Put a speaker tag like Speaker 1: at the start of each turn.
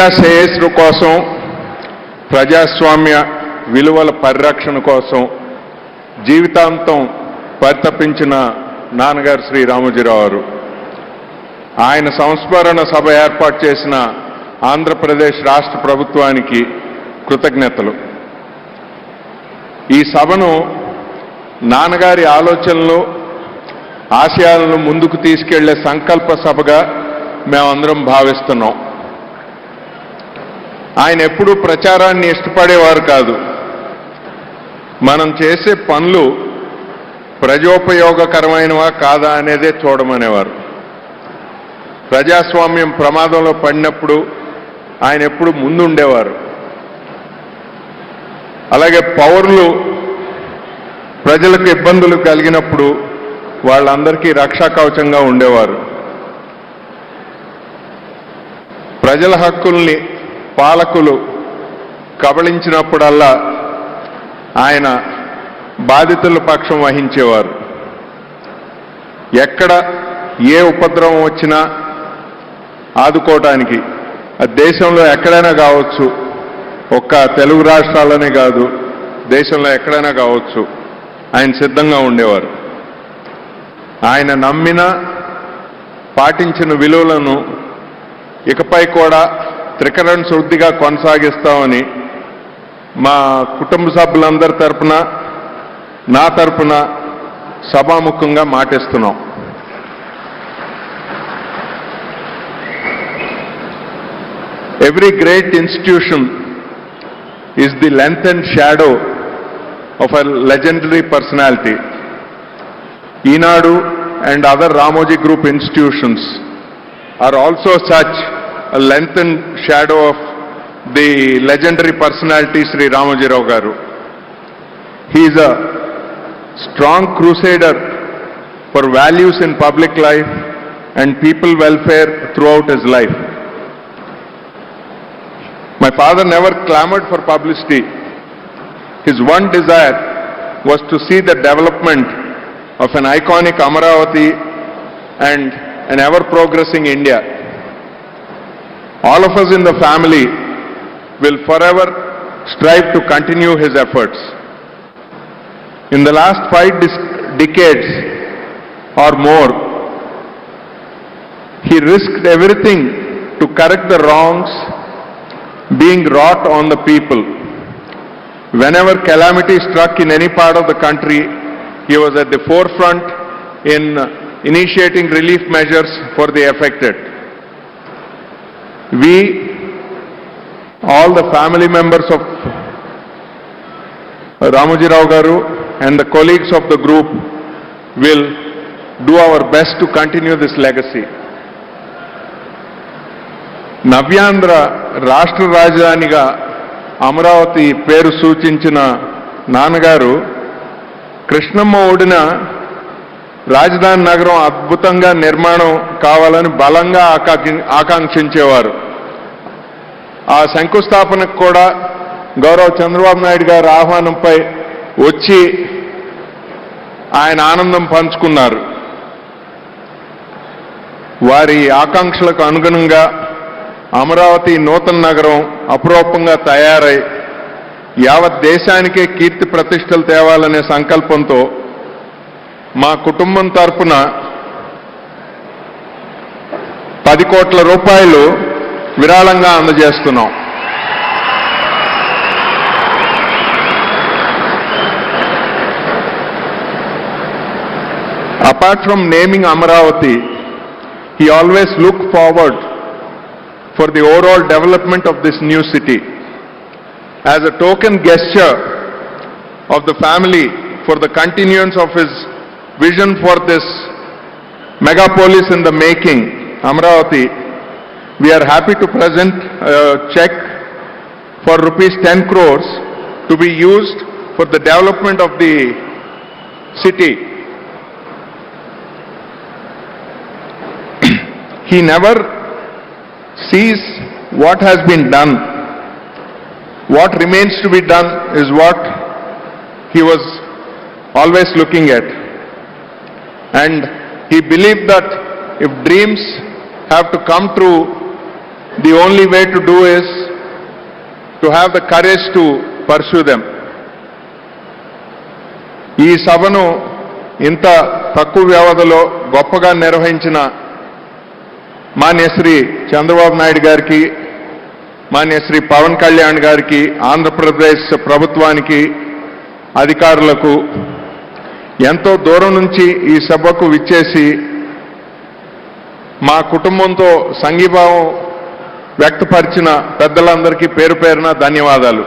Speaker 1: ప్రజా శ్రేయస్సు కోసం ప్రజాస్వామ్య విలువల పరిరక్షణ కోసం జీవితాంతం పరితపించిన నాన్నగారు శ్రీ రామోజీరావు. గారు ఆయన సంస్మరణ సభ ఏర్పాటు చేసిన ఆంధ్రప్రదేశ్ రాష్ట్ర ప్రభుత్వానికి కృతజ్ఞతలు. ఈ సభను నాన్నగారి ఆలోచనలు ఆశయాలను ముందుకు తీసుకెళ్ళే సంకల్ప సభగా మేమందరం భావిస్తున్నాం. ఆయన ఎప్పుడూ ప్రచారాన్ని ఇష్టపడేవారు కాదు. మనం చేసే పనులు ప్రజోపయోగకరమైనవా కాదా అనేదే చూడమనేవారు. ప్రజాస్వామ్యం ప్రమాదంలో పడినప్పుడు ఆయన ఎప్పుడు ముందుండేవారు. అలాగే పౌరులు ప్రజలకు ఇబ్బందులు కలిగినప్పుడు వాళ్ళందరికీ రక్షా కవచంగా ఉండేవారు. ప్రజల హక్కుల్ని పాలకులు కబళించినప్పుడల్లా ఆయన బాధితుల పక్షం వహించేవారు. ఎక్కడ ఏ ఉపద్రవం వచ్చినా ఆదుకోవటానికి దేశంలో ఎక్కడైనా కావచ్చు ఒక్క తెలుగు రాష్ట్రాలనే కాదు దేశంలో ఎక్కడైనా కావచ్చు ఆయన సిద్ధంగా ఉండేవారు. ఆయన నమ్మిన పాటించిన విలువలను ఇకపై కూడా త్రికరణ శుద్ధిగా కొనసాగిస్తామని మా కుటుంబ సభ్యులందరి తరఫున నా తరపున సభాముఖంగా మాటిస్తున్నాం every great institution is the length and shadow of a legendary personality Eenadu and other Ramoji group institutions are also such a lengthened shadow of the legendary personality Sri Ramoji Rao Garu. He is a strong crusader for values in public life and people welfare throughout his life. My father never clamored for publicity. His one desire was to see the development of an iconic Amaravati and an ever progressing India. All of us in the family will forever strive to continue his efforts. In the last five decades or more, he risked everything to correct the wrongs being wrought on the people. Whenever calamity struck in any part of the country, he was at the forefront in initiating relief measures for the affected. We, all the family members of Ramoji Rao Garu and the colleagues of the group will do our best to continue this legacy. నవ్యాంధ్ర రాష్ట్ర రాజధానిగా అమరావతి పేరు సూచించిన నాన్నగారు కృష్ణమ్మ ఒడిన రాజధాని నగరం అద్భుతంగా నిర్మాణం కావాలని బలంగా ఆకాంక్షించేవారు. ఆ శంకుస్థాపనకు కూడా గౌరవ చంద్రబాబు నాయుడు గారి ఆహ్వానంపై వచ్చి ఆయన ఆనందం పంచుకున్నారు. వారి ఆకాంక్షలకు అనుగుణంగా అమరావతి నూతన నగరం అపురూపంగా తయారై యావత్ దేశానికే కీర్తి ప్రతిష్టలు తేవాలనే సంకల్పంతో మా కుటుంబం తరపున పది కోట్ల రూపాయలు విరాళంగా అందజేస్తున్నాం Apart from naming Amaravati, he always looked forward for the overall development of this new city. As a token gesture of the family for the continuance of his vision for this megapolis in the making, Amravati, we are happy to present a check for rupees 10 crores to be used for the development of the city. he never sees what has been done. What remains to be done is what he was always looking at. And he believed that if dreams have to come true, the only way to do is to have the courage to pursue them. ఈ సభను ఇంత తక్కువ వ్యవధిలో గొప్పగా నిర్వహించిన మాన్యశ్రీ చంద్రబాబు నాయుడు గారికి మాన్యశ్రీ పవన్ కళ్యాణ్ గారికి ఆంధ్రప్రదేశ్ ప్రభుత్వానికి అధికారులకు ఎంతో దూరం నుంచి ఈ సభకు విచ్చేసి మా కుటుంబంతో సంఘీభావం వ్యక్తపరిచిన పెద్దలందరికీ పేరు పేరున ధన్యవాదాలు.